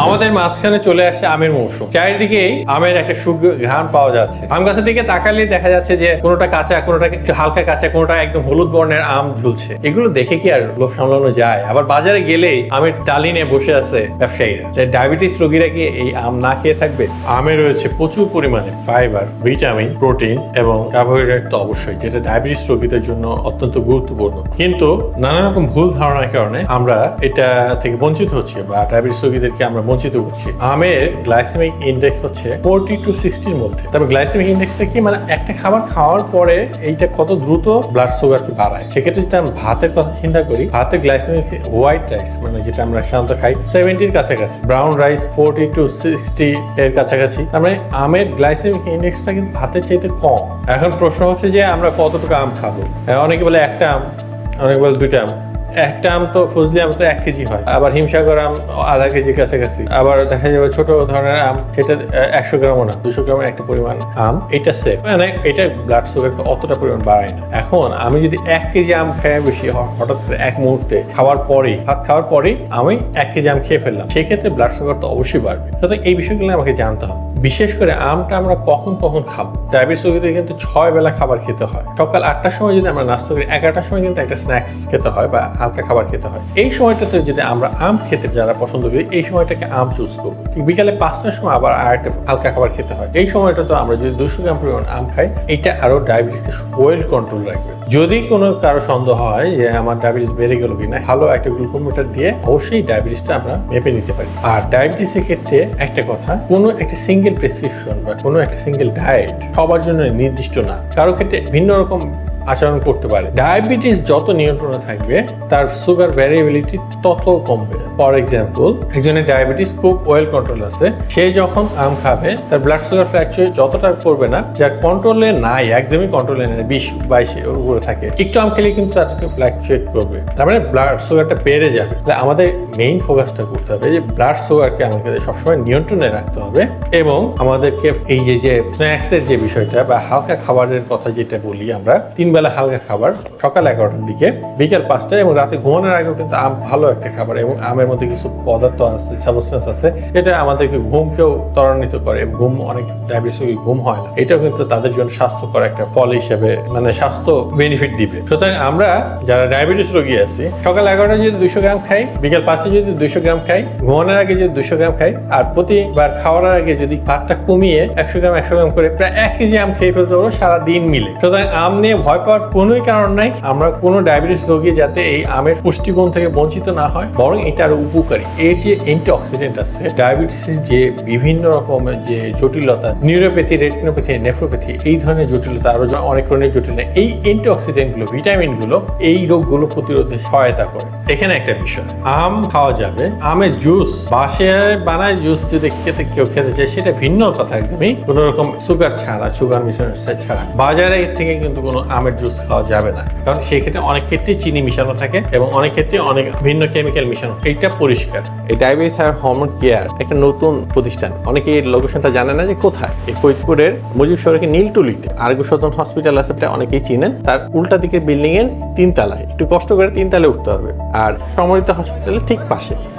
আমাদের মাঝখানে চলে আসছে আমের মৌসুম। চারিদিকেই আমের একটা সুঘ্রাণ পাওয়া যাচ্ছে। আম গাছের দিকে তাকালে দেখা যাচ্ছে যে কোনোটা কাঁচা, কোনোটা একটু হালকা কাঁচা, কোনোটা একদম হলুদ বর্ণের আম ঝুলছে। এগুলো দেখে কি আর লোভ সামলানো যায়? আবার বাজারে গেলেই আমের টালি নিয়ে বসে আছে ব্যবসায়ীরা। তাই ডায়াবেটিস রোগীরা কি এই আম না খেয়ে থাকবে? আমে রয়েছে প্রচুর পরিমাণে ফাইবার ভিটামিন প্রোটিন এবং কার্বোহাইড্রেট তো অবশ্যই, যেটা ডায়াবেটিস রোগীদের জন্য অত্যন্ত গুরুত্বপূর্ণ। কিন্তু নানা রকম ভুল ধারণার কারণে আমরা এটা থেকে বঞ্চিত হচ্ছি বা ডায়াবেটিস রোগীদেরকে আমরা বঞ্চিত করছি। আমের গ্লাইসেমিক ইন্ডেক্স হচ্ছে ফোরটি টু সিক্সটির মধ্যে। তবে গ্লাইসেমিক ইন্ডেক্সটা কি? মানে একটা খাবার খাওয়ার পরে এইটা কত দ্রুত ব্লাড সুগারকে বাড়ায়? সেক্ষেত্রে যদি আমরা ভাতের কথা চিন্তা করি, ভাতের গ্লাইসেমিক হোয়াইট রাইস মানে যেটা আমরা সাধারণত খাই সেভেন্টির কাছাকাছি। Brown rice forty to sixty এর কাছাকাছি। তার মানে আমের গ্লাইসেমিক ইন্ডেক্সটা কিন্তু ভাতের চাইতে কম। এখন প্রশ্ন হচ্ছে যে আমরা কতটুকু আম খাব? অনেকে বলে একটা আম, অনেকে বলে দুইটা আম। একটা আম তো, ফজলি আম তো এক কেজি হয়। আবার হিমসাগর আম আধা কেজি কাছাকাছি। আবার দেখা যাবে ছোট ধরনের আম সেটা একশো গ্রামও না, দুশো গ্রামের একটা পরিমাণ আম। এটা সেফ মানে এটা ব্লাড সুগার অতটা পরিমাণ বাড়ায় না। এখন আমি যদি এক কেজি আম খেয়ে বেশি হঠাৎ করে এক মুহূর্তে খাওয়ার পরেই, ভাত খাওয়ার পরেই আমি এক কেজি আম খেয়ে ফেললাম, সেক্ষেত্রে ব্লাড সুগার তো অবশ্যই বাড়বে। সুতরাং এই বিষয়গুলো আমাকে জানতে হবে। বিশেষ করে আমটা আমরা কখন কখন খাব? ডায়াবেটিস রোগীদের কিন্তু ছয় বেলা খাবার খেতে হয়। সকাল আটটার সময় যদি আমরা নাস্তা করি, এগারোটার সময় কিন্তু একটা স্ন্যাক্স খেতে হয় বা হালকা খাবার খেতে হয়। এই সময়টাতে যদি আমরা আম খেতে যারা পছন্দ করি, এই সময়টাকে আম চুজ করব ঠিক বিকালে পাঁচটার সময় আবার আর একটা হালকা খাবার খেতে হয়। এই সময়টা তো আমরা যদি দুশো গ্রাম পরিমাণ আম খাই, এটা আরও ডায়াবেটিসকে ওয়েল কন্ট্রোল রাখবে। যদি কোনো কারও সন্দেহ হয় যে আমার ডায়াবেটিস বেড়ে গেল কিনা, ভালো একটা গ্লুকোমিটার দিয়ে অবশ্যই ডায়াবেটিসটা আমরা মেপে নিতে পারি। আর ডায়াবেটিসের ক্ষেত্রে একটা কথা, কোনো একটা সিঙ্গেল প্রেসক্রিপশন বা কোনো একটা সিঙ্গেল ডায়েট সবার জন্য নির্দিষ্ট না। কারও ক্ষেত্রে ভিন্ন রকম আচরণ করতে পারে। ডায়াবেটিস যত নিয়ন্ত্রণে থাকবে, তার সুগার ভ্যারিয়েবিলিটি তত কমবে। ফর এক্সাম্পল একজনের ডায়াবেটিস খুব ওয়েল কন্ট্রোল আছে। সে যখন আম খাবে, তার ব্লাড সুগার ফ্ল্যাকচুয়েট যতটা করবে না, যার কন্ট্রোলে নাই, একদমই কন্ট্রোলে নেই, বিশ, বাইশে ওর উপরে থাকে, একটু আম খেলে কিন্তু তাদেরকে ফ্ল্যাকচুয়েট করবে। তার মানে ব্লাড সুগারটা বেড়ে যাবে। তাহলে আমাদের মেইন ফোকাসটা করতে হবে যে ব্লাড সুগারকে আমাকে সবসময় নিয়ন্ত্রণে রাখতে হবে এবং আমাদেরকে এই যে যে স্ন্যাক্সের যে বিষয়টা বা হালকা খাবারের কথা যেটা বলি আমরা, তিন বেলা হালকা খাবার, সকাল এগারোটার দিকে, বিকেল পাঁচটায়, এবং রাতে ঘুমানোর আগেও কিন্তু আম ভালো একটা খাবার, এবং আমের মধ্যে কিছু পদার্থ আছে সাবস্টেন্স আছে, এটা আমাদেরকে ঘুমকেও ত্বরান্বিত করে, এবং ঘুম অনেক ডায়াবেটিস ঘুম হয় না। এটাও কিন্তু তাদের জন্য স্বাস্থ্যকর একটা ফল হিসেবে মানে স্বাস্থ্য বেনিফিট দিবে। সুতরাং আমরা যারা ডায়াবেটিস রোগী আছি, সকাল এগারোটায় যদি দুশো গ্রাম খাই, বিকেল পাঁচে যদি দুশো গ্রাম খাই, ঘুমানোর আগে যদি দুশো গ্রাম খাই, আর প্রতিবার খাওয়ার আগে যদি ভাতটা কমিয়ে একশো গ্রাম একশো গ্রাম করে প্রায় এক কেজি আম খেয়ে ফেলতে পারব সারা দিন মিলে। সুতরাং আম নিয়ে ভয় পাওয়ার কোনোই কারণ নাই। আমরা কোনো ডায়াবেটিস রোগী যাতে এই আমের পুষ্টিগুণ থেকে বঞ্চিত না হয়, বরং এটা আরও উপকারী। এর যে অ্যান্টিঅক্সিডেন্ট আছে ডায়াবেটিসের যে বিভিন্ন রকমের যে জটিলতা নিউরোপ্যাথি রেটিনোপ্যাথি নেফ্রোপ্যাথি এই ধরনের জটিলতা আরও অনেক ধরনের জটিলতা এই অ্যান্টিঅক্সিডেন্টগুলো ভিটামিনগুলো এই রোগগুলো প্রতিরোধে সহায়তা করে। এখানে একটা বিষয়, আম খাওয়া যাবে, আমের জুস বাসে বানায় জুস যদি খেতে কেউ খেতে চায়, সেটা ভিন্ন কথা একদমই। কোন রকম সুগার ছাড়া সুগার মিশানো ছাড়া। বাজারে থেকে কিন্তু কোনো আমের জুস খাওয়া যাবে না। কারণ সেক্ষেত্রে অনেক ক্ষেত্রে চিনি মিশানো থাকে এবং অনেক ক্ষেত্রে অনেক ভিন্ন কেমিক্যাল মিশানো। এইটা পরিষ্কার। এই ডায়াবেটিস আর হরমোন কেয়ার একটা নতুন প্রতিষ্ঠান। অনেকে এই লোকেশনটা জানে না যে কোথায়। এই ফরিদপুরের মুজিব সড়কে নীলটুলিতে আরোগ্য সদন হসপিটাল আছে এটা অনেকেই চিনেন। তার উল্টা দিকের বিল্ডিং এর তিন তলায় একটু কষ্ট করে তিন তলায় উঠতে হবে। আর সমরিত হসপিটালের ঠিক পাশে।